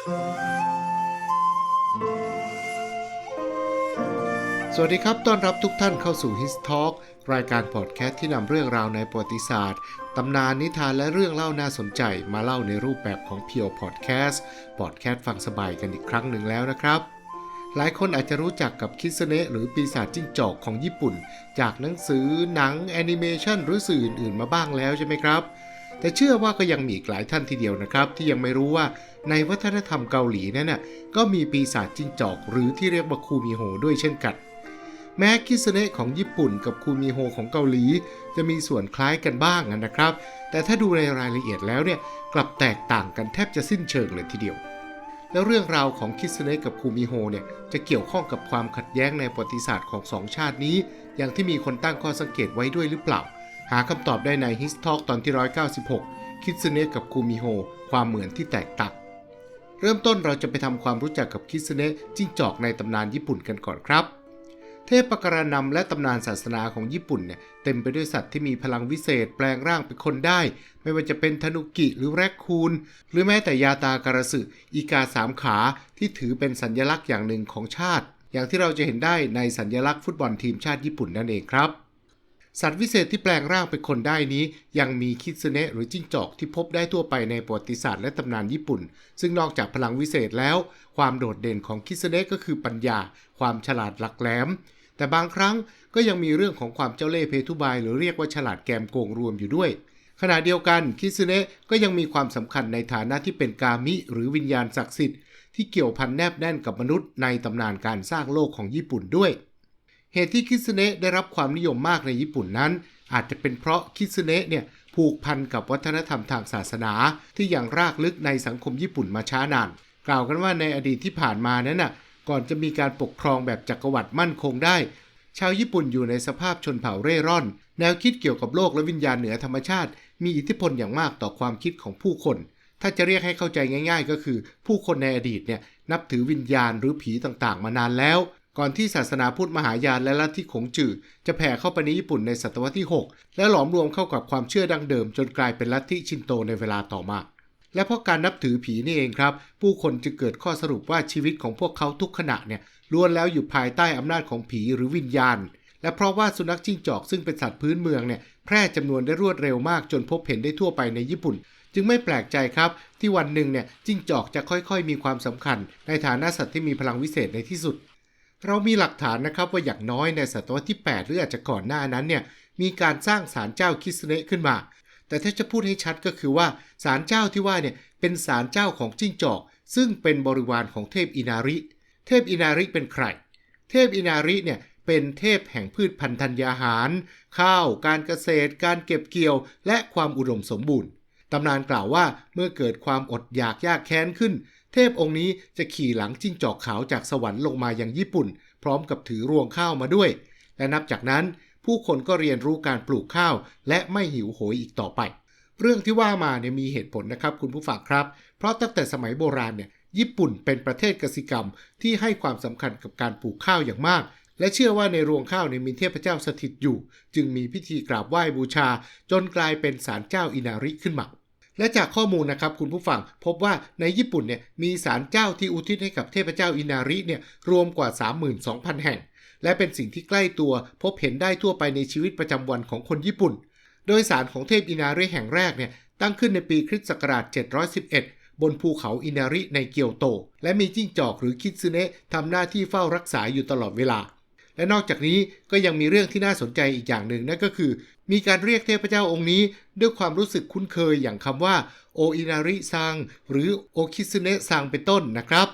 สวัสดีครับ ต้อนรับทุกท่านเข้าสู่ His Talk รายการพอดแคสต์ที่นำเรื่องราวในประวัติศาสตร์ ตำนานนิทานและเรื่องเล่าน่าสนใจมาเล่าในรูปแบบของเพียวพอดแคสต์พอดแคสต์ฟังสบายกันอีกครั้งหนึ่งแล้วนะครับ หลายคนอาจจะรู้จักกับคิสเนะหรือปีศาจจิ้งจอกของญี่ปุ่น จากหนังสือหนังแอนิเมชันหรือสื่ออื่นๆมาบ้างแล้วใช่ไหมครับ แต่เชื่อว่าก็ยังมีอีกหลายท่านทีเดียวนะครับ ที่ยังไม่รู้ว่าในวัฒนธรรมเกาหลีนั้นน่ะก็มีปีศาจจิ้งจอก หรือที่เรียกว่าคูมิโฮด้วยเช่นกัน แม้คิสเนะของญี่ปุ่นกับคูมิโฮของเกาหลี จะมีส่วนคล้ายกันบ้างนะครับ แต่ถ้าดูในรายละเอียดแล้วเนี่ยกลับแตกต่างกันแทบจะสิ้นเชิงเลยทีเดียวแล้วเรื่องราวของคิสเนะกับคูมิโฮเนี่ยจะเกี่ยวข้องกับความขัดแย้งในประวัติศาสตร์ของสองชาตินี้ อย่างที่มีคนตั้งข้อสังเกตไว้ด้วยหรือเปล่า หาคำตอบได้ใน His Talk ตอนที่ 196 คิสเนะกับคูมิโฮ ความเหมือนที่แตกต่างเริ่มต้นเราจะไปทำความรู้จักกับคิสเนะจิ้งจอกในตำนานญี่ปุ่นกันก่อนครับ เทพปการนำและตำนานศาสนาของญี่ปุ่นเนี่ยเต็มไปด้วยสัตว์ที่มีพลังวิเศษแปลงร่างเป็นคนได้ ไม่ว่าจะเป็นธนุกิหรือแรคคูน หรือแม้แต่ยาตาการะสึอีกาสามขาที่ถือเป็นสัญลักษณ์อย่างหนึ่งของชาติ อย่างที่เราจะเห็นได้ในสัญลักษณ์ฟุตบอลทีมชาติญี่ปุ่นนั่นเองครับ สัตว์วิเศษที่แปลงร่างเป็นคนได้นี้ ยังมีคิสเนะหรือจิ้งจอกที่พบได้ทั่วไปในประวัติศาสตร์และตำนานญี่ปุ่น ซึ่งนอกจากพลังวิเศษแล้ว ความโดดเด่นของคิสเนะก็คือปัญญา ความฉลาดหลักแหลม แต่บางครั้งก็ยังมีเรื่องของความเจ้าเล่ห์เพทุบาย หรือเรียกว่าฉลาดแกมโกงรวมอยู่ด้วย ขณะเดียวกันคิสเนะก็ยังมีความสำคัญในฐานะที่เป็นกามิ หรือวิญญาณศักดิ์สิทธิ์ที่เกี่ยวพันแนบแน่นกับมนุษย์ในตำนานการสร้างโลกของญี่ปุ่นด้วย เหตุที่คิสเนะได้รับความนิยมมากในญี่ปุ่นนั้น อาจจะเป็นเพราะคิสเนะเนี่ยผูกพันกับวัฒนธรรมทางศาสนาที่อยังรากลึกในสังคมญี่ปุ่นมาช้านาน กล่าวกันว่าในอดีตที่ผ่านมานั้นน่ะก่อนจะมีการปกครองแบบจักรวรรดิมั่นคงได้ ชาวญี่ปุ่นอยู่ในสภาพชนเผ่าเร่ร่อน แนวคิดเกี่ยวกับโลกและวิญญาณเหนือธรรมชาติ มีอิทธิพลอย่างมากต่อความคิดของผู้คน ถ้าจะเรียกให้เข้าใจง่าย ๆ ก็คือ ผู้คนในอดีตเนี่ยนับถือวิญญาณหรือผีต่างๆ มานานแล้ว ก่อนที่ศาสนาพุทธมหายานและลัทธิขงจื่อจะแผ่เข้าไปในญี่ปุ่นในศตวรรษที่ 6 และหลอมรวมเข้ากับความเชื่อดั้งเดิม จนกลายเป็นลัทธิชินโตในเวลาต่อมา และเพราะการนับถือผีนี่เองครับ ผู้คนจึงเกิดข้อสรุปว่าชีวิตของพวกเขาทุกขณะเนี่ยล้วนแล้วอยู่ภายใต้อำนาจของผีหรือวิญญาณ และเพราะว่าสุนัขจิ้งจอกซึ่งเป็นสัตว์พื้นเมืองเนี่ยแพร่จำนวนได้รวดเร็วมากจนพบเห็นได้ทั่วไปในญี่ปุ่นจึงไม่แปลกใจครับ ที่วันหนึ่งเนี่ยจิ้งจอกจะค่อยๆ มีความสำคัญ ในฐานะสัตว์ที่มีพลังวิเศษในที่สุด เรามีหลักฐานนะครับว่าอย่างน้อยในศตวรรษที่ 8 หรืออาจจะก่อนหน้านั้นเนี่ยมีการสร้างศาลเจ้าคิสเนะขึ้นมา แต่ถ้าจะพูดให้ชัดก็คือว่าศาลเจ้าที่ว่าเนี่ยเป็นศาลเจ้าของจิ้งจอก ซึ่งเป็นบริวารของเทพอินาริ เทพอินาริเป็นใคร เทพอินาริเนี่ยเป็นเทพแห่งพืชพันธุ์ธัญญาหาร ข้าว การเกษตร การเก็บเกี่ยว และความอุดมสมบูรณ์ตำนานกล่าวว่าเมื่อเกิดความอดอยากยากแค้นขึ้น เทพองค์นี้จะขี่หลังจิ้งจอกขาวจากสวรรค์ลงมายังญี่ปุ่น พร้อมกับถือรวงข้าวมาด้วย และนับจากนั้น ผู้คนก็เรียนรู้การปลูกข้าว และไม่หิวโหยอีกต่อไป เรื่องที่ว่ามาเนี่ยมีเหตุผลนะครับคุณผู้ฟังครับ เพราะตั้งแต่สมัยโบราณเนี่ยญี่ปุ่นเป็นประเทศกสิกรรม ที่ให้ความสำคัญกับการปลูกข้าวอย่างมาก และเชื่อว่าในรวงข้าวเนี่ยมีเทพเจ้าสถิตอยู่ จึงมีพิธีกราบไหว้บูชา จนกลายเป็นศาลเจ้าอินาริขึ้นมา และจากข้อมูลนะครับคุณผู้ฟังพบว่าในญี่ปุ่นเนี่ยมีศาลเจ้าที่อุทิศให้กับเทพเจ้าอินาริเนี่ยรวมกว่า 32,000 แห่ง และเป็นสิ่งที่ใกล้ตัวพบเห็นได้ทั่วไปในชีวิตประจำวันของคนญี่ปุ่น โดยศาลของเทพอินาริแห่งแรกเนี่ยตั้งขึ้นในปีคริสต์ศักราช 711 บนภูเขาอินาริในเกียวโต และมีจิ้งจอกหรือคิตซึเนะทำหน้าที่เฝ้ารักษาอยู่ตลอดเวลา และนอกจากนี้ก็ยังมีเรื่องที่น่าสนใจอีกอย่างหนึ่งนั่นก็คือ มีการเรียกเทพเจ้าองค์นี้ด้วยความรู้สึกคุ้นเคยอย่างคำว่าโออินาริซังหรือโอคิซึเนะซังเป็นต้นนะครับ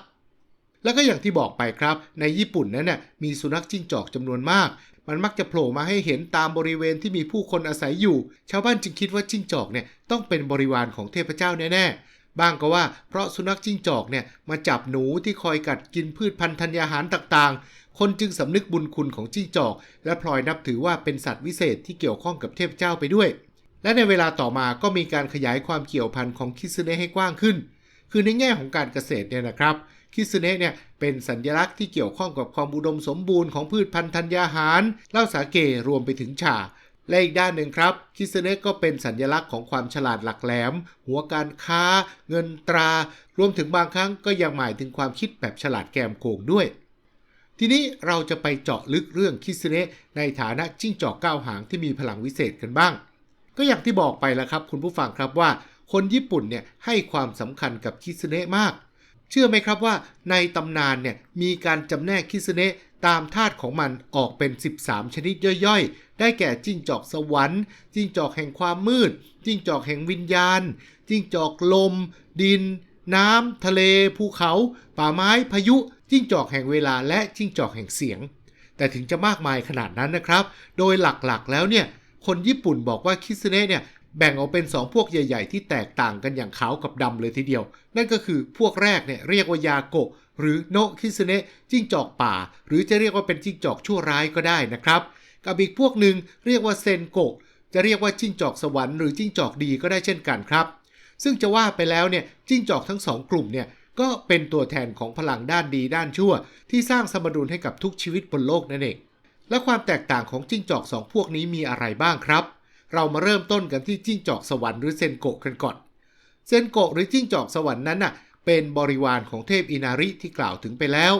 แล้วก็อย่างที่บอกไปครับ ในญี่ปุ่นนั้นน่ะมีสุนัขจิ้งจอกจำนวนมาก มันมักจะโผล่มาให้เห็นตามบริเวณที่มีผู้คนอาศัยอยู่ ชาวบ้านจึงคิดว่าจิ้งจอกเนี่ยต้องเป็นบริวารของเทพเจ้าแน่ๆ บ้างก็ว่าเพราะสุนัขจิ้งจอกเนี่ยมาจับหนูที่คอยกัดกินพืชพันธุ์ธัญญาหารต่างๆ คนจึงสำนึกบุญคุณของจิ้งจอก และพลอยนับถือว่าเป็นสัตว์วิเศษที่เกี่ยวข้องกับเทพเจ้าไปด้วย และในเวลาต่อมาก็มีการขยายความเกี่ยวพันของคิซึเนะให้กว้างขึ้น คือในแง่ของการเกษตรเนี่ยนะครับคิซึเนะเนี่ยเป็นสัญลักษณ์ที่เกี่ยวข้องกับความอุดมสมบูรณ์ของพืชพันธุ์ธัญญาหารเหล้าสาเกรวมไปถึงชาและอีกด้านหนึ่งครับ คิสเนะก็เป็นสัญลักษณ์ของความฉลาดหลักแหลม หัวการค้า เงินตรา รวมถึงบางครั้งก็ยังหมายถึงความคิดแบบฉลาดแกมโกงด้วย ทีนี้เราจะไปเจาะลึกเรื่องคิสเนะในฐานะจิ้งจอกก้าวหางที่มีพลังวิเศษกันบ้าง ก็อย่างที่บอกไปแล้วครับ คุณผู้ฟังครับว่า คนญี่ปุ่นเนี่ยให้ความสำคัญกับคิสเนะมาก เชื่อไหมครับว่าในตำนานเนี่ยมีการจำแนกคิสเนะตามธาตุของมันออกเป็น 13 ชนิดย่อยๆ ได้แก่จิ้งจอกสวรรค์ จิ้งจอกแห่งความมืด จิ้งจอกแห่งวิญญาณ จิ้งจอกลม ดิน น้ำ ทะเล ภูเขา ป่าไม้ พายุ จิ้งจอกแห่งเวลาและจิ้งจอกแห่งเสียง แต่ถึงจะมากมายขนาดนั้นนะครับ โดยหลักๆ แล้วเนี่ย คนญี่ปุ่นบอกว่าคิสเนะเนี่ยแบ่งออกเป็น 2 พวกใหญ่ ๆ ที่แตกต่างกันอย่างขาวกับดำเลยทีเดียว นั่นก็คือพวกแรกเนี่ยเรียกว่ายาโกะหรือโนคิสเนะจิ้งจอกป่า หรือจะเรียกว่าเป็นจิ้งจอกชั่วร้ายก็ได้นะครับ กับอีกพวกหนึ่งเรียกว่าเซนโกะจะเรียกว่าจิ้งจอกสวรรค์หรือจิ้งจอกดีก็ได้เช่นกันครับ ซึ่งจะว่าไปแล้วเนี่ยจิ้งจอกทั้งสองกลุ่มเนี่ย ก็เป็นตัวแทนของพลังด้านดีด้านชั่ว ที่สร้างสมดุลให้กับทุกชีวิตบนโลกนั่นเอง และความแตกต่างของจิ้งจอกสองพวกนี้มีอะไรบ้างครับ เรามาเริ่มต้นกันที่จิ้งจอกสวรรค์หรือเซนโกะกันก่อน เซนโกะหรือจิ้งจอกสวรรค์นั้นน่ะ เป็นบริวารของเทพอินาริที่กล่าวถึงไปแล้ว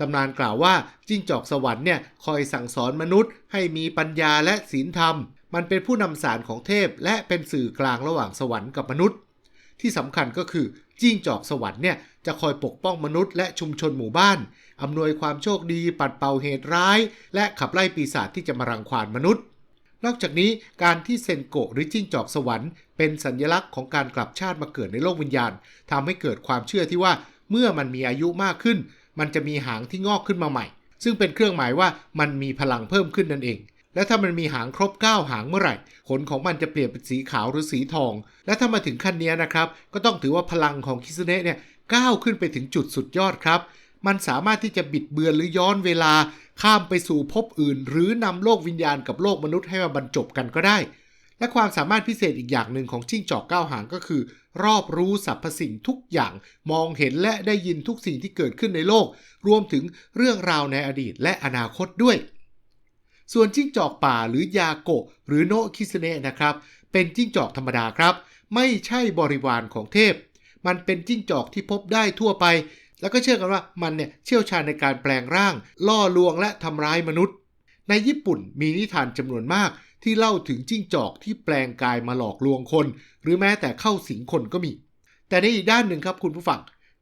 ตำนานกล่าวว่าจิ้งจอกสวรรค์เนี่ยคอยสั่งสอนมนุษย์ ให้มีปัญญาและศีลธรรม มันเป็นผู้นำสารของเทพ และเป็นสื่อกลางระหว่างสวรรค์กับมนุษย์ ที่สำคัญก็คือ จิ้งจอกสวรรค์เนี่ยจะคอยปกป้องมนุษย์และชุมชนหมู่บ้าน อำนวยความโชคดีปัดเป่าเหตุร้าย และขับไล่ปีศาจที่จะมารังควานมนุษย์ นอกจากนี้การที่เซนโกะหรือจิ้งจอกสวรรค์ เป็นสัญลักษณ์ของการกลับชาติมาเกิดในโลกวิญญาณทำให้เกิดความเชื่อที่ว่าเมื่อมันมีอายุมากขึ้น มันจะมีหางที่งอกขึ้นมาใหม่ ซึ่งเป็นเครื่องหมายว่ามันมีพลังเพิ่มขึ้นนั่นเอง และถ้ามันมีหางครบ 9 หางเมื่อไหร่ ขนของมันจะเปลี่ยนเป็นสีขาวหรือสีทอง และถ้ามาถึงขั้นนี้นะครับ ก็ต้องถือว่าพลังของคิสเนะเนี่ยก้าวขึ้นไปถึงจุดสุดยอดครับ มันสามารถที่จะบิดเบือนหรือย้อนเวลา ข้ามไปสู่ภพอื่น หรือนำโลกวิญญาณกับโลกมนุษย์ให้มาบรรจบกันก็ได้ และความสามารถพิเศษอีกอย่างหนึ่งของจิ้งจอกก้าวหางก็คือ รอบรู้สรรพสิ่งทุกอย่าง มองเห็นและได้ยินทุกสิ่งที่เกิดขึ้นในโลก รวมถึงเรื่องราวในอดีตและอนาคตด้วย ส่วนจิ้งจอกป่าหรือยาโกะหรือโนคิสเนะนะครับ เป็นจิ้งจอกธรรมดาครับ ไม่ใช่บริวารของเทพ มันเป็นจิ้งจอกที่พบได้ทั่วไป แล้วก็เชื่อกันว่ามันเนี่ยเชี่ยวชาญในการแปลงร่าง ล่อลวงและทำร้ายมนุษย์ ในญี่ปุ่นมีนิทานจำนวนมากที่เล่าถึงจิ้งจอกที่แปลงกายมาหลอกลวงคน หรือแม้แต่เข้าสิงคนก็มี แต่ในอีกด้านหนึ่งครับคุณผู้ฟัง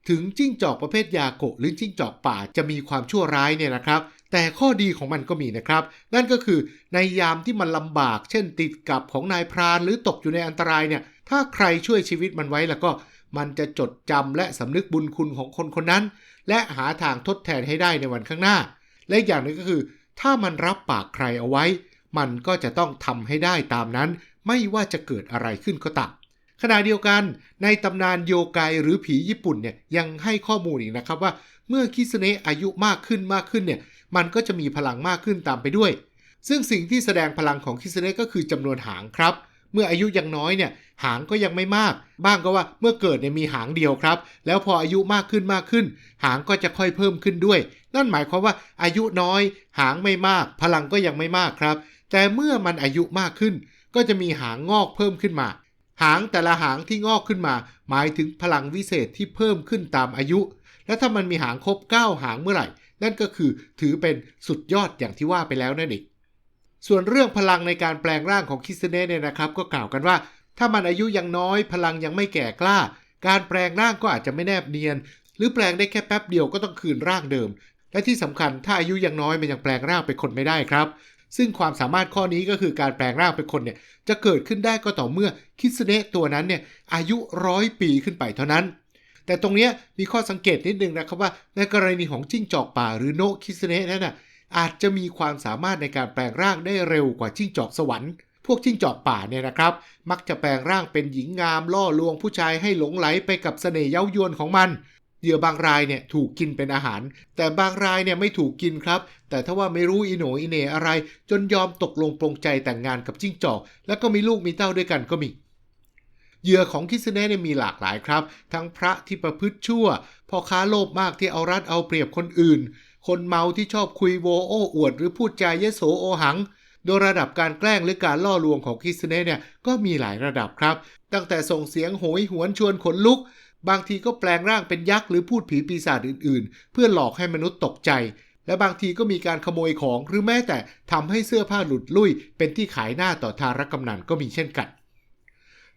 ถึงจิ้งจอกประเภทยาโกะหรือจิ้งจอกป่าจะมีความชั่วร้ายเนี่ยนะครับ แต่ข้อดีของมันก็มีนะครับ นั่นก็คือในยามที่มันลำบาก เช่นติดกับของนายพรานหรือตกอยู่ในอันตรายเนี่ย ถ้าใครช่วยชีวิตมันไว้แล้วก็ มันจะจดจำและสำนึกบุญคุณของคนคนนั้น และหาทางทดแทนให้ได้ในวันข้างหน้า และอย่างหนึงก็คือ ถ้ามันรับปากใครเอาไว้ มันก็จะต้องทำให้ได้ตามนั้น ไม่ว่าจะเกิดอะไรขึ้นก็ตามขณะเดียวกันในตำนานโยไกหรือผีญี่ปุ่นเนี่ยยังให้ข้อมูลอีกนะครับว่า เมื่อคิสเนะอายุมากขึ้นมากขึ้นเนี่ย มันก็จะมีพลังมากขึ้นตามไปด้วย ซึ่งสิ่งที่แสดงพลังของคิสเนะก็คือจำนวนหางครับ เมื่ออายุยังน้อยเนี่ยหางก็ยังไม่มาก บ้างก็ว่าเมื่อเกิดเนี่ยมีหางเดียวครับ แล้วพออายุมากขึ้นมากขึ้น หางก็จะค่อยเพิ่มขึ้นด้วย นั่นหมายความว่าอายุน้อย หางไม่มาก พลังก็ยังไม่มากครับ แต่เมื่อมันอายุมากขึ้น ก็จะมีหางงอกเพิ่มขึ้นมา หางแต่ละหางที่งอกขึ้นมา หมายถึงพลังวิเศษที่เพิ่มขึ้นตามอายุ และถ้ามันมีหางครบ 9 หางเมื่อไหร่ นั่นก็คือถือเป็นสุดยอดอย่างที่ว่าไปแล้วนั่นเองส่วนเรื่องพลังในการแปลงร่างของคิสเนะเนี่ยนะครับ ก็กล่าวกันว่า ถ้ามันอายุยังน้อย พลังยังไม่แก่กล้า การแปลงร่างก็อาจจะไม่แนบเนียน หรือแปลงได้แค่แป๊บเดียวก็ต้องคืนร่างเดิม และที่สำคัญถ้าอายุยังน้อยมันยังแปลงร่างเป็นคนไม่ได้ครับ ซึ่งความสามารถข้อนี้ก็คือการแปลงร่างเป็นคนเนี่ยจะเกิดขึ้นได้ก็ต่อเมื่อคิสเนะตัวนั้นเนี่ยอายุร้อยปีขึ้นไปเท่านั้น แต่ตรงนี้มีข้อสังเกตนิดนึงนะครับว่าในกรณีของจิ้งจอกป่าหรือโนคิสเนะนั้นน่ะอาจจะมีความสามารถในการแปลงร่างได้เร็วกว่าจิ้งจอกสวรรค์พวกจิ้งจอกป่าเนี่ยนะครับ มักจะแปลงร่างเป็นหญิงงามล่อลวงผู้ชายให้หลงไหลไปกับเสน่ห์เย้ายวนของมันเหยื่อบางรายเนี่ยถูกกินเป็นอาหาร แต่บางรายเนี่ยไม่ถูกกินครับ แต่ถ้าว่าไม่รู้อีโหนอีเนอะไร จนยอมตกลงปรงใจแต่งงานกับจิ้งจอก แล้วก็มีลูกมีเต้าด้วยกันก็มี เหยื่อของคิสเนะเนี่ยมีหลากหลายครับ ทั้งพระที่ประพฤติชั่วพ่อค้าโลภมากที่เอารัดเอาเปรียบคนอื่น คนเมาที่ชอบคุยโวโอ้อวด หรือพูดจาเยโสโอหัง โดยระดับการแกล้งหรือการล่อลวงของคิสเนะเนี่ยก็มีหลายระดับครับ ตั้งแต่ส่งเสียงโหยหวนชวนขนลุก บางทีก็แปลงร่างเป็นยักษ์หรือพูดผีปีศาจอื่น ๆ เพื่อหลอกให้มนุษย์ตกใจและบางทีก็มีการขโมยของหรือแม้แต่ทำให้เสื้อผ้าหลุดลุ่ยเป็นที่ขายหน้าต่อทารกำนันก็มีเช่นกัน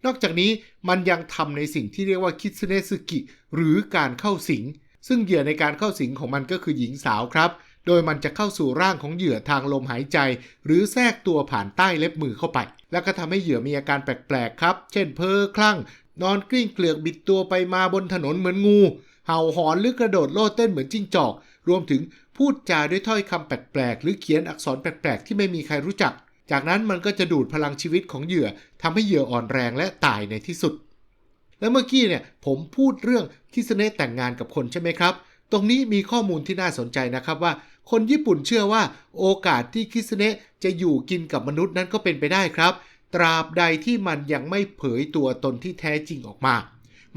นอกจากนี้มันยังทำในสิ่งที่เรียกว่าคิสเนสึกิหรือการเข้าสิง ซึ่งเหยื่อในการเข้าสิงของมันก็คือหญิงสาวครับ โดยมันจะเข้าสู่ร่างของเหยื่อทางลมหายใจ หรือแทรกตัวผ่านใต้เล็บมือเข้าไป แล้วก็ทำให้เหยื่อมีอาการแปลกๆครับ เช่นเพ้อคลั่ง นอนกลิ้งเกลือกบิดตัวไปมาบนถนนเหมือนงู เห่าหอนหรือกระโดดโลดเต้นเหมือนจิ้งจอก รวมถึงพูดจาด้วยถ้อยคำแปลกๆหรือเขียนอักษรแปลกๆที่ไม่มีใครรู้จัก จากนั้นมันก็จะดูดพลังชีวิตของเหยื่อทำให้เหยื่ออ่อนแรงและตายในที่สุด แล้วเมื่อกี้เนี่ยผมพูดเรื่องคิสเนะแต่งงานกับคนใช่ไหมครับ ตรงนี้มีข้อมูลที่น่าสนใจนะครับว่า คนญี่ปุ่นเชื่อว่าโอกาสที่คิสเนะจะอยู่กินกับมนุษย์นั้นก็เป็นไปได้ครับ ตราบใดที่มันยังไม่เผยตัวตนที่แท้จริงออกมา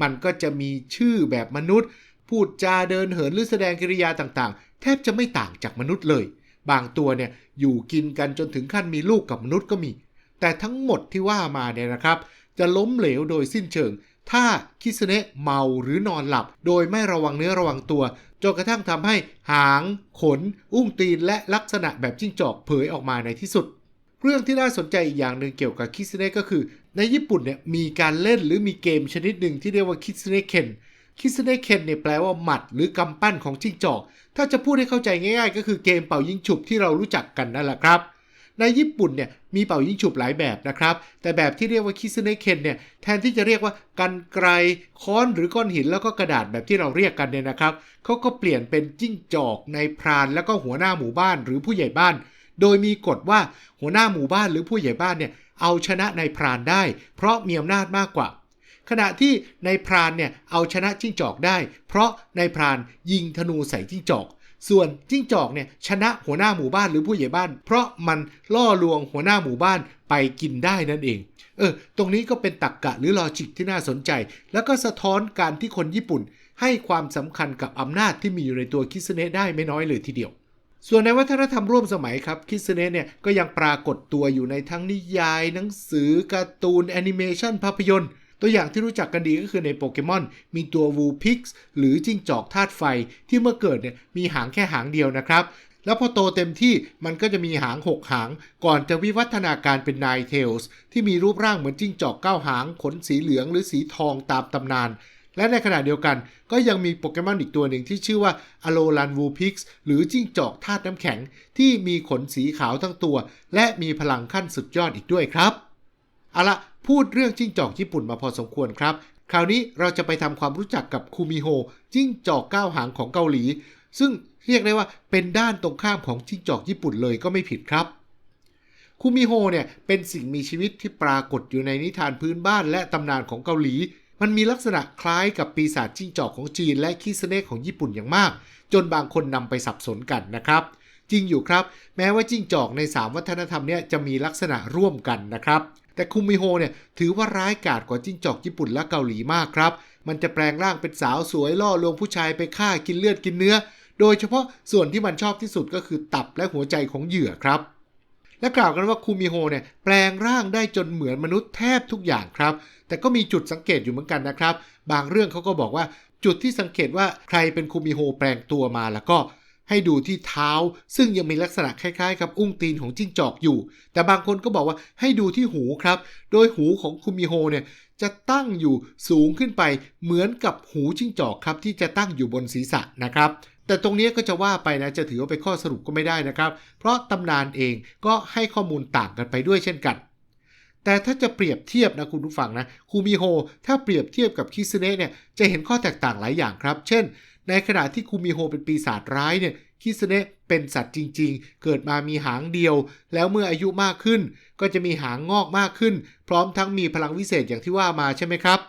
มันก็จะมีชื่อแบบมนุษย์ พูดจาเดินเหินหรือแสดงกิริยาต่างๆ แทบจะไม่ต่างจากมนุษย์เลย บางตัวเนี่ยอยู่กินกันจนถึงขั้นมีลูกกับมนุษย์ก็มี แต่ทั้งหมดที่ว่ามาเนี่ยนะครับ จะล้มเหลวโดยสิ้นเชิง ถ้าคิสเนะเมาหรือนอนหลับ โดยไม่ระวังเนื้อระวังตัวจนกระทั่งทำให้หาง ขน อุ้งตีนและลักษณะแบบจิ้งจอกเผยออกมาในที่สุด เรื่องที่น่าสนใจอีกอย่างหนึ่งเกี่ยวกับคิสเนะก็คือ ในญี่ปุ่นเนี่ยมีการเล่นหรือมีเกมชนิดหนึ่งที่เรียกว่าคิสเนะเคน คิสเนเคนเนี่ยแปลว่าหมัดหรือกำปั้นของจิ้งจอก ถ้าจะพูดให้เข้าใจง่ายๆ ก็คือเกมเป่ายิงฉุบที่เรารู้จักกันนั่นแหละครับ ในญี่ปุ่นเนี่ยมีเป่ายิงฉุบหลายแบบนะครับ แต่แบบที่เรียกว่าคิสเนเคนเนี่ยแทนที่จะเรียกว่ากันไกรค้อนหรือก้อนหินแล้วก็กระดาษแบบที่เราเรียกกันเนี่ยนะครับเขาก็เปลี่ยนเป็นจิ้งจอกในพรานแล้วก็หัวหน้าหมู่บ้านหรือผู้ใหญ่บ้าน โดยมีกฎว่าหัวหน้าหมู่บ้านหรือผู้ใหญ่บ้านเนี่ยเอาชนะในพรานได้ เพราะมีอำนาจมากกว่า ขณะที่ในพรานเนี่ยเอาชนะจิ้งจอกได้ เพราะในพรานยิงธนูใส่จิ้งจอก ส่วนจิ้งจอกเนี่ยชนะหัวหน้าหมู่บ้านหรือผู้ใหญ่บ้าน เพราะมันล่อลวงหัวหน้าหมู่บ้านไปกินได้นั่นเอง เออ ตรงนี้ก็เป็นตรรกกะหรือลอจิกที่น่าสนใจ แล้วก็สะท้อนการที่คนญี่ปุ่น ให้ความสำคัญกับอำนาจที่มีอยู่ในตัวคิสเนะได้ไม่น้อยเลยทีเดียวส่วนในวัฒนธรรมร่วมสมัยครับคิสเนะเนี่ยก็ยังปรากฏตัวอยู่ในทั้งนิยาย หนังสือการ์ตูนแอนิเมชันภาพยนตร์ ตัวอย่างที่รู้จักกันดีก็คือในโปเกมอนมีตัววูพิกส์หรือจิ้งจอกธาตุไฟที่เมื่อเกิดเนี่ยมีหางแค่หางเดียวนะครับ แล้วพอโตเต็มที่มันก็จะมีหาง 6 หาง ก่อนจะวิวัฒนาการเป็น Nine Tails ที่มีรูปร่างเหมือนจิ้งจอก9หาง ขนสีเหลืองหรือสีทองตามตำนานและในขณะเดียวกันก็ยังมีโปเกมอนอีกตัวหนึ่งที่ชื่อว่าอโลลันวูพิกส์หรือจิ้งจอกธาตุน้ำแข็ง ที่มีขนสีขาวทั้งตัว และมีพลังขั้นสุดยอดอีกด้วยครับ เอาละ พูดเรื่องจิ้งจอกญี่ปุ่นมาพอสมควรครับ คราวนี้เราจะไปทำความรู้จักกับคูมิโฮจิ้งจอกก้าวหางของเกาหลี ซึ่งเรียกได้ว่าเป็นด้านตรงข้ามของจิ้งจอกญี่ปุ่นเลยก็ไม่ผิดครับคูมิโฮเนี่ยเป็นสิ่งมีชีวิตที่ปรากฏอยู่ในนิทานพื้นบ้านและตำนานของเกาหลี มันมีลักษณะคล้ายกับปีศาจจิ้งจอกของจีน และคิสเนะของญี่ปุ่นอย่างมาก จนบางคนนำไปสับสนกันนะครับ จริงอยู่ครับ แม้ว่าจิ้งจอกใน 3 วัฒนธรรมเนี่ยจะมีลักษณะร่วมกันนะครับ แต่คุมิโฮเนี่ยถือว่าร้ายกาจกว่าจิ้งจอกญี่ปุ่นและเกาหลีมากครับ มันจะแปลงร่างเป็นสาวสวยล่อลวงผู้ชายไปฆ่ากินเลือดกินเนื้อ โดยเฉพาะส่วนที่มันชอบที่สุดก็คือตับและหัวใจของเหยื่อครับและกล่าวกันว่าคูมิโฮเนี่ยแปลงร่างได้จนเหมือนมนุษย์แทบทุกอย่างครับ แต่ก็มีจุดสังเกตอยู่เหมือนกันนะครับ บางเรื่องเขาก็บอกว่าจุดที่สังเกตว่าใครเป็นคูมิโฮแปลงตัวมาแล้วก็ ให้ดูที่เท้า ซึ่งยังมีลักษณะคล้ายๆ กับอุ้งตีนของจิ้งจอกอยู่ แต่บางคนก็บอกว่าให้ดูที่หูครับ โดยหูของคุมิโฮเนี่ยจะตั้งอยู่สูงขึ้นไปเหมือนกับหูจิ้งจอกครับที่จะตั้งอยู่บนศีรษะนะครับแต่ตรงนี้ก็จะว่าไปนะจะถือว่าเป็นข้อสรุปก็ไม่ได้นะครับ เพราะตำนานเองก็ให้ข้อมูลต่างกันไปด้วยเช่นกัน แต่ถ้าจะเปรียบเทียบนะคุณผู้ฟังนะคูมิโฮถ้าเปรียบเทียบกับคิสเนะเนี่ยจะเห็นข้อแตกต่างหลายอย่างครับ เช่น ในขณะที่คูมิโฮเป็นปีศาจร้ายเนี่ยคิสเนะเป็นสัตว์จริงๆ เกิดมามีหางเดียว แล้วเมื่ออายุมากขึ้น ก็จะมีหางงอกมากขึ้น พร้อมทั้งมีพลังวิเศษอย่างที่ว่ามาใช่ไหมครับ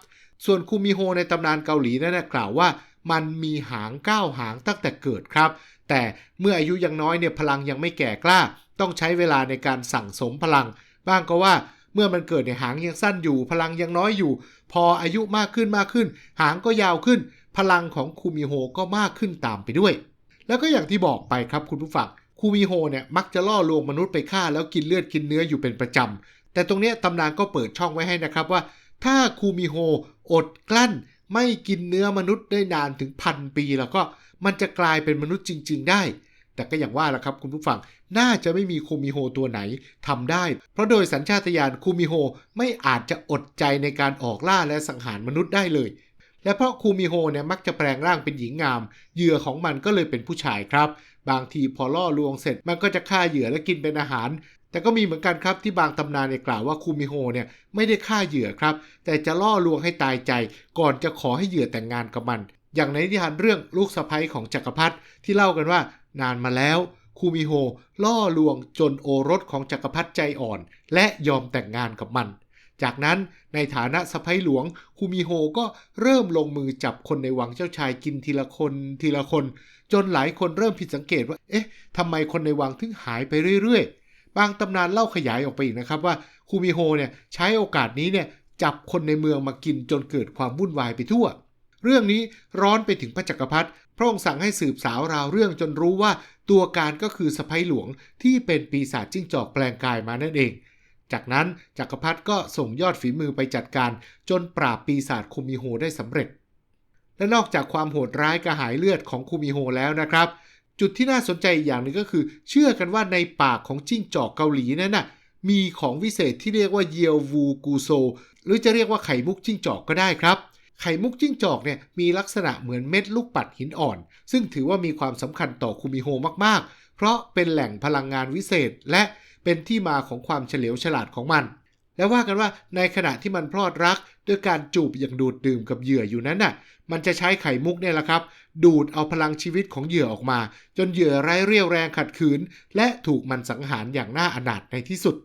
ส่วนคูมิโฮในตำนานเกาหลีนั่นนะกล่าวว่า มันมีหางก้าหางตั้งแต่เกิดครับ แต่เมื่ออายุยังน้อยเนี่ยพลังยังไม่แก่กล้า ต้องใช้เวลาในการสั่งสมพลัง บ้างก็ว่าเมื่อมันเกิดในหางยังสั้นอยู่ พลังยังน้อยอยู่ พออายุมากขึ้นมากขึ้น หางก็ยาวขึ้น พลังของคูมิโฮก็มากขึ้นตามไปด้วย แล้วก็อย่างที่บอกไปครับคุณผู้ฟังคูมิโฮเนี่ยมักจะล่อลวงมนุษย์ไปฆ่าแล้วกินเลือดกินเนื้ออยู่เป็นประจำ แต่ตรงนี้ตำนานก็เปิดช่องไว้ให้นะครับว่า ถ้าคูมิโฮอดกลั้น ไม่กินเนื้อมนุษย์ได้นานถึงพันปีแล้วก็มันจะกลายเป็นมนุษย์จริง ๆ ได้ แต่ก็อย่างว่าแหละครับคุณผู้ฟังน่าจะไม่มีคูมิโฮตัวไหนทำได้ เพราะโดยสัญชาตญาณคูมิโฮไม่อาจจะอดใจในการออกล่าและสังหารมนุษย์ได้เลย และเพราะคูมิโฮเนี่ยมักจะแปลงร่างเป็นหญิงงาม เหยื่อของมันก็เลยเป็นผู้ชายครับ บางทีพอล่อลวงเสร็จมันก็จะฆ่าเหยื่อและกินเป็นอาหาร แต่ก็มีเหมือนกันครับที่บางตำนานเนี่ยกล่าวว่าคูมิโฮเนี่ยไม่ได้ฆ่าเหยื่อครับ แต่จะล่อลวงให้ตายใจ ก่อนจะขอให้เหยื่อแต่งงานกับมัน อย่างในนิทานเรื่องลูกสะใภ้ของจักรพรรดิที่เล่ากันว่านานมาแล้วคูมิโฮล่อลวงจนโอรสของจักรพรรดิใจอ่อน และยอมแต่งงานกับมัน จากนั้นในฐานะสะใภ้หลวงคูมิโฮก็เริ่มลงมือจับคนในวังเจ้าชายกินทีละคนทีละคน จนหลายคนเริ่มผิดสังเกตว่า เอ๊ะทำไมคนในวังถึงหายไปเรื่อยๆ บางตำนานเล่าขยายออกไปอีกนะครับว่าคูมิโฮเนี่ยใช้โอกาสนี้เนี่ยจับคนในเมืองมากินจนเกิดความวุ่นวายไปทั่ว เรื่องนี้ร้อนไปถึงพระจักรพรรดิพระองค์สั่งให้สืบสาวราวเรื่องจนรู้ว่าตัวการก็คือสะใภ้หลวงที่เป็นปีศาจจิ้งจอกแปลงกายมานั่นเอง จากนั้นจักรพรรดิก็ส่งยอดฝีมือไปจัดการ จนปราบปีศาจคูมิโฮได้สำเร็จ และนอกจากความโหดร้ายกระหายเลือดของคูมิโฮแล้วนะครับ จุดที่น่าสนใจอย่างหนึ่งก็คือ เชื่อกันว่าในปากของจิ้งจอกเกาหลีนั้นน่ะมีของวิเศษที่เรียกว่าเยียววูกูโซ หรือจะเรียกว่าไข่มุกจิ้งจอกก็ได้ครับ ไข่มุกจิ้งจอกเนี่ยมีลักษณะเหมือนเม็ดลูกปัดหินอ่อน ซึ่งถือว่ามีความสำคัญต่อคูมิโฮมากๆ เพราะเป็นแหล่งพลังงานวิเศษและ เป็นที่มาของความเฉลียวฉลาดของมัน และว่ากันว่าในขณะที่มันพลอดรักด้วยการจูบอย่างดูดดื่มกับเหยื่ออยู่นั้นน่ะ มันจะใช้ไข่มุกเนี่ยแหละครับ ดูดเอาพลังชีวิตของเหยื่อออกมา จนเหยื่อไร้เรี่ยวแรงขัดขืน และถูกมันสังหารอย่างน่าอนาถในที่สุด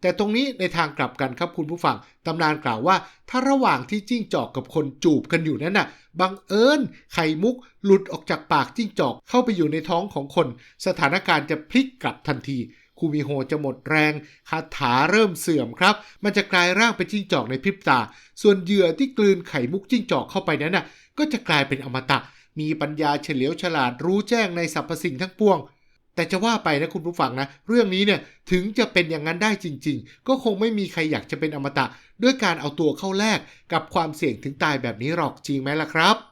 แต่ตรงนี้ในทางกลับกันครับคุณผู้ฟัง ตำนานกล่าวว่า ถ้าระหว่างที่จิ้งจอกกับคนจูบกันอยู่นั้นน่ะ บังเอิญไข่มุกหลุดออกจากปากจิ้งจอกเข้าไปอยู่ในท้องของคน สถานการณ์จะพลิกกลับทันที คูมิโฮจะหมดแรงคาถาเริ่มเสื่อมครับ มันจะกลายร่างเป็นจิ้งจอกในพริบตา ส่วนเหยื่อที่กลืนไข่มุกจิ้งจอกเข้าไปนั้นน่ะ ก็จะกลายเป็นอมตะ มีปัญญาเฉลียวฉลาดรู้แจ้งในสรรพสิ่งทั้งปวง แต่จะว่าไปนะคุณผู้ฟังนะ เรื่องนี้เนี่ยถึงจะเป็นอย่างนั้นได้จริง ๆ ก็คงไม่มีใครอยากจะเป็นอมตะ ด้วยการเอาตัวเข้าแลกกับความเสี่ยงถึงตายแบบนี้หรอกจริงไหมล่ะครับ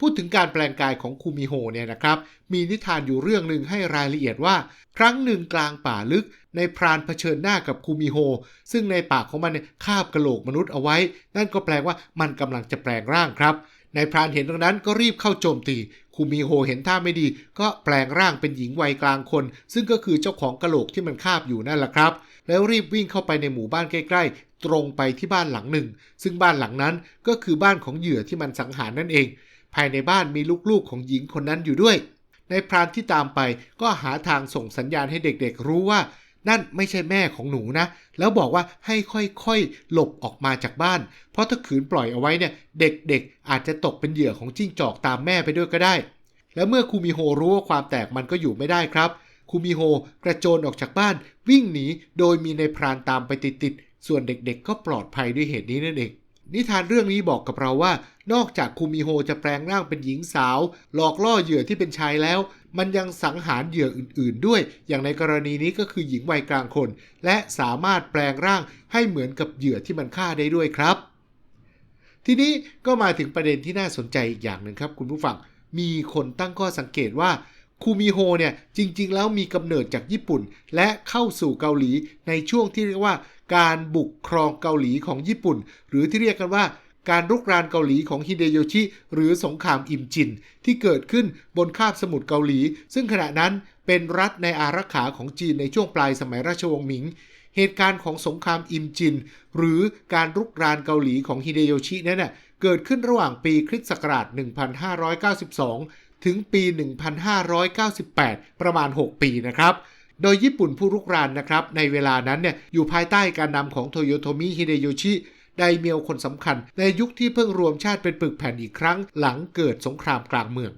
พูดถึงการแปลงกายของคูมิโฮเนี่ยนะครับ มีนิทานอยู่เรื่องหนึ่งให้รายละเอียดว่า ครั้งหนึ่งกลางป่าลึก ในพรานเผชิญหน้ากับคูมิโฮ ซึ่งในปากของมันเนี่ยคาบกระโหลกมนุษย์เอาไว้ นั่นก็แปลว่ามันกำลังจะแปลงร่างครับนายพรานเห็นดังนั้นก็รีบเข้าโจมตี คูมิโฮเห็นท่าไม่ดี ก็แปลงร่างเป็นหญิงวัยกลางคน ซึ่งก็คือเจ้าของกระโหลกที่มันคาบอยู่นั่นแหละครับ แล้วรีบวิ่งเข้าไปในหมู่บ้านใกล้ ๆ ตรงไปที่บ้านหลังหนึ่ง ซึ่งบ้านหลังนั้นก็คือบ้านของเหยื่อที่มันสังหารนั่นเอง ภายในบ้านมีลูกๆของหญิงคนนั้นอยู่ด้วย ในพรานที่ตามไปก็หาทางส่งสัญญาณให้เด็กๆ รู้ว่า นั่นไม่ใช่แม่ของหนูนะ แล้วบอกว่าให้ค่อยๆ หลบออกมาจากบ้าน เพราะถ้าขืนปล่อยเอาไว้เนี่ย เด็กๆ อาจจะตกเป็นเหยื่อของจิ้งจอกตามแม่ไปด้วยก็ได้ แล้วเมื่อคูมิโฮรู้ว่าความแตกมันก็อยู่ไม่ได้ครับ คูมิโฮกระโจนออกจากบ้าน วิ่งหนีโดยมีในายพรานตามไปติดๆ ส่วนเด็กๆ ก็ปลอดภัยด้วยเหตุนี้นั่นเอง นิทานเรื่องนี้บอกกับเราว่า นอกจากคูมิโฮจะแปลงร่างเป็นหญิงสาว หลอกล่อเหยื่อที่เป็นชายแล้ว มันยังสังหารเหยื่ออื่น ๆ ด้วย อย่างในกรณีนี้ก็คือหญิงวัยกลางคน และสามารถแปลงร่างให้เหมือนกับเหยื่อที่มันฆ่าได้ด้วยครับ ทีนี้ก็มาถึงประเด็นที่น่าสนใจอีกอย่างหนึ่งครับ คุณผู้ฟังมีคนตั้งข้อสังเกตว่าคูมิโฮเนี่ยจริง ๆ แล้วมีกำเนิดจากญี่ปุ่น และเข้าสู่เกาหลีในช่วงที่เรียกว่า การบุกครองเกาหลีของญี่ปุ่น หรือที่เรียกกันว่าการรุกรานเกาหลีของฮิเดโยชิ หรือสงครามอิมจิน ที่เกิดขึ้นบนคาบสมุทรเกาหลี ซึ่งขณะนั้นเป็นรัฐในอารักขาของจีนในช่วงปลายสมัยราชวงศ์หมิง เหตุการณ์ของสงครามอิมจิน หรือการรุกรานเกาหลีของฮิเดโยชินั้นน่ะเกิดขึ้นระหว่างปีคริสต์ศักราช 1592 ถึงปี 1598 ประมาณ 6 ปีนะครับ โดยญี่ปุ่นผู้รุกรานนะครับในเวลานั้นเนี่ยอยู่ภายใต้การนำของโตโยโตมิฮิเดโยชิไดเมียวคนสำคัญ ในยุคที่เพิ่งรวมชาติเป็นปึกแผ่นอีกครั้ง หลังเกิดสงครามกลางเมือง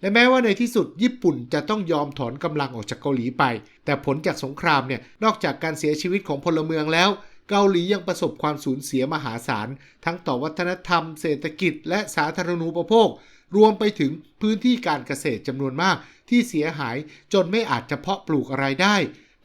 และแม้ว่าในที่สุดญี่ปุ่นจะต้องยอมถอนกำลังออกจากเกาหลีไป แต่ผลจากสงครามเนี่ยนอกจากการเสียชีวิตของพลเมืองแล้ว เกาหลียังประสบความสูญเสียมหาศาล ทั้งต่อวัฒนธรรม เศรษฐกิจ และสาธารณูปโภค รวมไปถึงพื้นที่การเกษตรจำนวนมากที่เสียหายจนไม่อาจจะเพาะปลูกอะไรได้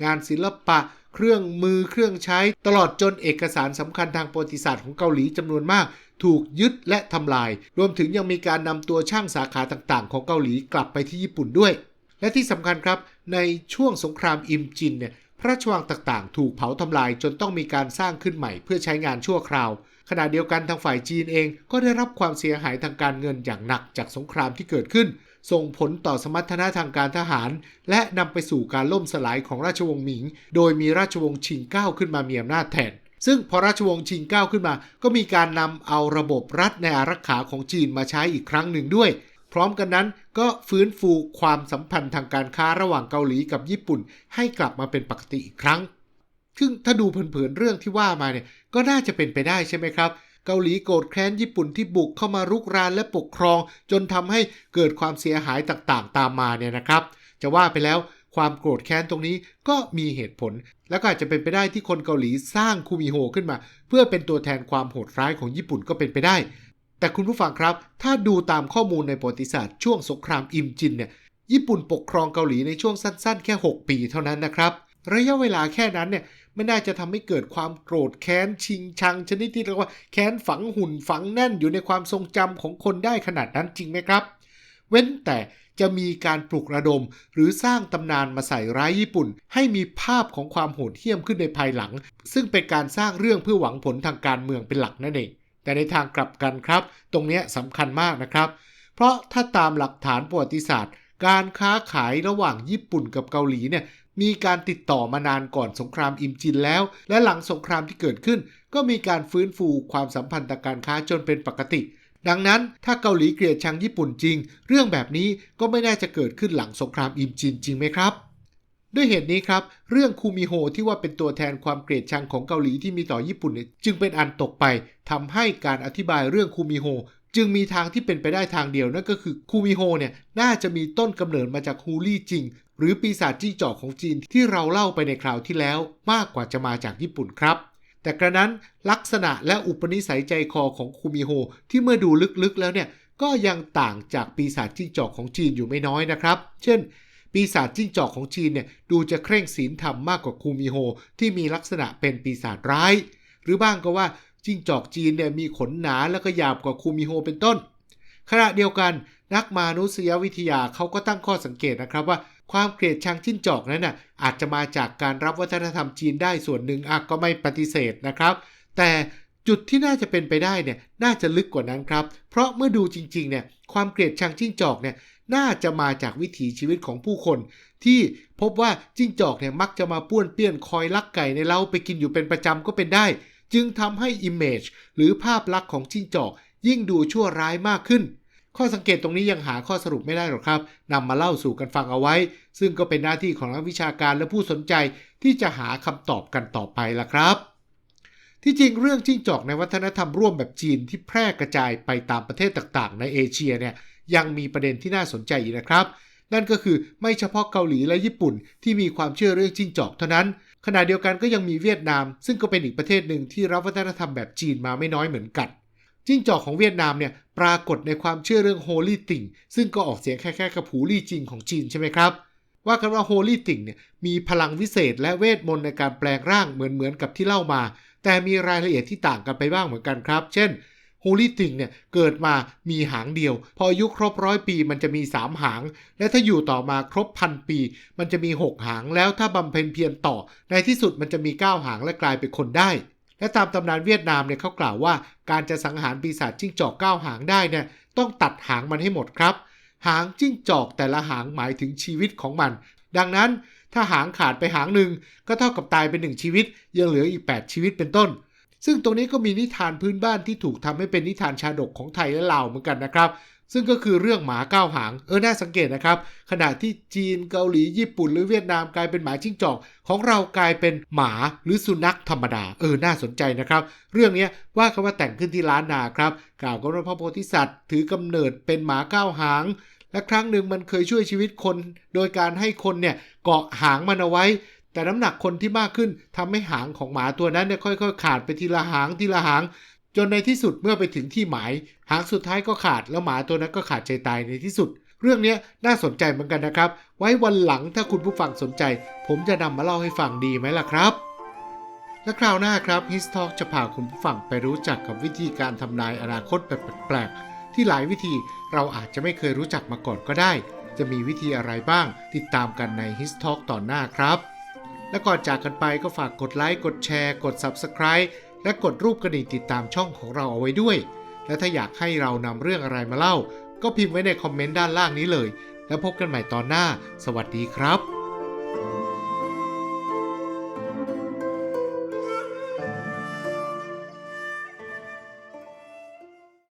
งานศิลปะ เครื่องมือเครื่องใช้ ตลอดจนเอกสารสำคัญทางประวัติศาสตร์ของเกาหลีจำนวนมาก ถูกยึดและทำลาย รวมถึงยังมีการนำตัวช่างสาขาต่างๆ ของเกาหลีกลับไปที่ญี่ปุ่นด้วย และที่สำคัญครับ ในช่วงสงครามอิมจินเนี่ยพระราชวังต่างๆ ถูกเผาทำลายจนต้องมีการสร้างขึ้นใหม่เพื่อใช้งานชั่วคราว ขณะเดียวกันทางฝ่ายจีนเองก็ได้รับความเสียหายทางการเงินอย่างหนักจากสงครามที่เกิดขึ้น ส่งผลต่อสมรรถนะทางการทหาร และนำไปสู่การล่มสลายของราชวงศ์หมิง โดยมีราชวงศ์ชิงก้าวขึ้นมามีอำนาจแทน ซึ่งพอราชวงศ์ชิงก้าวขึ้นมา ก็มีการนำเอาระบบรัฐในอารักขาของจีนมาใช้อีกครั้งหนึ่งด้วย พร้อมกันนั้นก็ฟื้นฟูความสัมพันธ์ทางการค้าระหว่างเกาหลีกับญี่ปุ่น ให้กลับมาเป็นปกติอีกครั้ง ซึ่งถ้าดูเผินๆเรื่องที่ว่ามาเนี่ยก็น่าจะเป็นไปได้ใช่ไหมครับเกาหลีโกรธแค้นญี่ปุ่นที่บุกเข้ามารุกรานและปกครอง จนทำให้เกิดความเสียหายต่างๆ ตามมาเนี่ยนะครับ จะว่าไปแล้วความโกรธแค้นตรงนี้ก็มีเหตุผล แล้วก็อาจจะเป็นไปได้ที่คนเกาหลีสร้างคูมิโฮขึ้นมา เพื่อเป็นตัวแทนความโหดร้ายของญี่ปุ่นก็เป็นไปได้ แต่คุณผู้ฟังครับ ถ้าดูตามข้อมูลในประวัติศาสตร์ช่วงสงครามอิมจินเนี่ยญี่ปุ่นปกครองเกาหลีในช่วงสั้นๆ แค่ 6 ปีเท่านั้นนะครับระยะเวลาแค่นั้นเนี่ย ไม่น่าจะทำให้เกิดความโกรธแค้นชิงชังชนิดที่เรียกว่าแค้นฝังหุ่นฝังแน่นอยู่ในความทรงจำของคนได้ขนาดนั้นจริงไหมครับ เว้นแต่จะมีการปลุกระดมหรือสร้างตำนานมาใส่ร้ายญี่ปุ่น ให้มีภาพของความโหดเหี้ยมขึ้นในภายหลัง ซึ่งเป็นการสร้างเรื่องเพื่อหวังผลทางการเมืองเป็นหลักนั่นเองแต่ในทางกลับกันครับ ตรงนี้สำคัญมากนะครับ เพราะถ้าตามหลักฐานประวัติศาสตร์ การค้าขายระหว่างญี่ปุ่นกับเกาหลีเนี่ย มีการติดต่อมานานก่อนสงครามอิมจินแล้ว และหลังสงครามที่เกิดขึ้น ก็มีการฟื้นฟูความสัมพันธ์ทางการค้าจนเป็นปกติ ดังนั้นถ้าเกาหลีเกลียดชังญี่ปุ่นจริง เรื่องแบบนี้ก็ไม่น่าจะเกิดขึ้นหลังสงครามอิมจินจริงไหมครับด้วยเหตุนี้ครับ เรื่องคูมิโฮที่ว่าเป็นตัวแทนความเกลียดชังของเกาหลีที่มีต่อญี่ปุ่นจึงเป็นอันตกไปทำให้การอธิบายเรื่องคูมิโฮจึงมีทางที่เป็นไปได้ทางเดียวนั่นก็คือคูมิโฮเนี่ยน่าจะมีต้นกำเนิดมาจากฮูลี่จริง หรือปีศาจจิ้งจอกของจีนที่เราเล่าไปในคราวที่แล้วมากกว่าจะมาจากญี่ปุ่นครับ แต่กระนั้นลักษณะและอุปนิสัยใจคอของคูมิโฮที่เมื่อดูลึกๆแล้วเนี่ยก็ยังต่างจากปีศาจจิ้งจอกของจีนอยู่ไม่น้อยนะครับ เช่น ปีศาจจิ้งจอกของจีนเนี่ยดูจะเคร่งศีลธรรมมากกว่าคูมิโฮที่มีลักษณะเป็นปีศาจร้าย หรือบ้างก็ว่าจิ้งจอกจีนเนี่ยมีขนหนาแล้วก็หยาบกว่าคูมิโฮเป็นต้น ขณะเดียวกันนักมานุษยวิทยาเขาก็ตั้งข้อสังเกตนะครับว่า ความเกลียดชังจิ้งจอกนั้นน่ะอาจจะมาจากการรับวัฒนธรรมจีนได้ส่วนหนึ่งอะก็ไม่ปฏิเสธนะครับ แต่จุดที่น่าจะเป็นไปได้เนี่ยน่าจะลึกกว่านั้นครับ เพราะเมื่อดูจริงๆเนี่ยความเกลียดชังจิ้งจอกเนี่ยน่าจะมาจากวิถีชีวิตของผู้คน ที่พบว่าจิ้งจอกเนี่ยมักจะมาป้วนเปี้ยนคอยลักไก่ในเล้าไปกินอยู่เป็นประจำก็เป็นได้ จึงทำให้ Image หรือภาพลักษณ์ของจิ้งจอก ยิ่งดูชั่วร้ายมากขึ้น ข้อสังเกตตรงนี้ยังหาข้อสรุปไม่ได้หรอกครับนำมาเล่าสู่กันฟังเอาไว้ ซึ่งก็เป็นหน้าที่ของนักวิชาการและผู้สนใจที่จะหาคำตอบกันต่อไปล่ะครับ ที่จริงเรื่องจิ้งจอกในวัฒนธรรมร่วมแบบจีนที่แพร่กระจายไปตามประเทศต่างๆ ในเอเชียเนี่ยยังมีประเด็นที่น่าสนใจอีกนะครับ นั่นก็คือไม่เฉพาะเกาหลีและญี่ปุ่น ที่มีความเชื่อเรื่องจิ้งจอกเท่านั้น ขณะเดียวกันก็ยังมีเวียดนาม ซึ่งก็เป็นอีกประเทศหนึ่งที่รับวัฒนธรรมแบบจีนมาไม่น้อยเหมือนกัน จิ้งจอกของเวียดนามเนี่ยปรากฏในความเชื่อเรื่องโฮลี่ติ่งซึ่งก็ออกเสียงแค่ๆกับผูลี่จริงของจีนใช่ไหมครับว่ากันว่าโฮลี่ติ่งเนี่ยมีพลังวิเศษและเวทมนต์ในการแปลงร่างเหมือนๆกับที่เล่ามา แต่มีรายละเอียดที่ต่างกันไปบ้างเหมือนกันครับ เช่นโฮลี่ติงเนี่ยเกิดมามีหางเดียว พออายุครบร้อยปีมันจะมี 3 หาง และถ้าอยู่ต่อมาครบพันปี มันจะมี 6 หางแล้วถ้าบำเพ็ญเพียรต่อ ในที่สุดมันจะมี 9 หางและกลายเป็นคนได้ และตามตำนานเวียดนามเนี่ยเขากล่าวว่า การจะสังหารปีศาจจิ้งจอก9หางได้เนี่ยต้องตัดหางมันให้หมดครับ หางจิ้งจอกแต่ละหางหมายถึงชีวิตของมัน ดังนั้นถ้าหางขาดไปหางหนึ่งก็เท่ากับตายเป็นหนึ่งชีวิต ยังเหลืออีก 8 ชีวิตเป็นต้น ซึ่งตรงนี้ก็มีนิทานพื้นบ้านที่ถูกทำให้เป็นนิทานชาดกของไทยและลาวเหมือนกันนะครับ ซึ่งก็คือเรื่องหมาเก้าหาง เออ น่าสังเกตนะครับ ขณะที่จีนเกาหลีญี่ปุ่นหรือเวียดนามกลายเป็นหมาจิ้งจอก ของเรากลายเป็นหมาหรือสุนัขธรรมดา เออ น่าสนใจนะครับ เรื่องนี้ว่ากันว่าแต่งขึ้นที่ล้านนาครับ กล่าวกันว่าพระโพธิสัตว์ ถือกำเนิดเป็นหมาเก้าหาง และครั้งหนึ่งมันเคยช่วยชีวิตคน โดยการให้คนเนี่ยเกาะหางมันเอาไว้ แต่แต่น้ำหนักคนที่มากขึ้นทำให้หางของหมาตัวนั้นเนี่ยค่อยๆ ขาดไปทีละหางทีละหาง จนในที่สุดเมื่อไปถึงที่หมาย หางสุดท้ายก็ขาดแล้วหมาตัวนั้นก็ขาดใจตายในที่สุด เรื่องนี้น่าสนใจเหมือนกันนะครับ ไว้วันหลังถ้าคุณผู้ฟังสนใจ ผมจะนำมาเล่าให้ฟังดีไหมล่ะครับ และคราวหน้าครับ His Talk จะพาคุณผู้ฟังไปรู้จักกับวิธีการทำนายอนาคตแบบแปลกๆที่หลายวิธีเราอาจจะไม่เคยรู้จักมาก่อนก็ได้ จะมีวิธีอะไรบ้าง ติดตามกันใน His Talk ตอนหน้าครับ และก่อนจากกันไปก็ฝากกดไลค์กดแชร์ กด Subscribe และกดรูปกระดิ่งติดตามช่องของเราเอาไว้ด้วย และถ้าอยากให้เรานำเรื่องอะไรมาเล่า ก็พิมพ์ไว้ในคอมเมนต์ด้านล่างนี้เลย แล้วพบกันใหม่ตอนหน้า สวัสดีครับ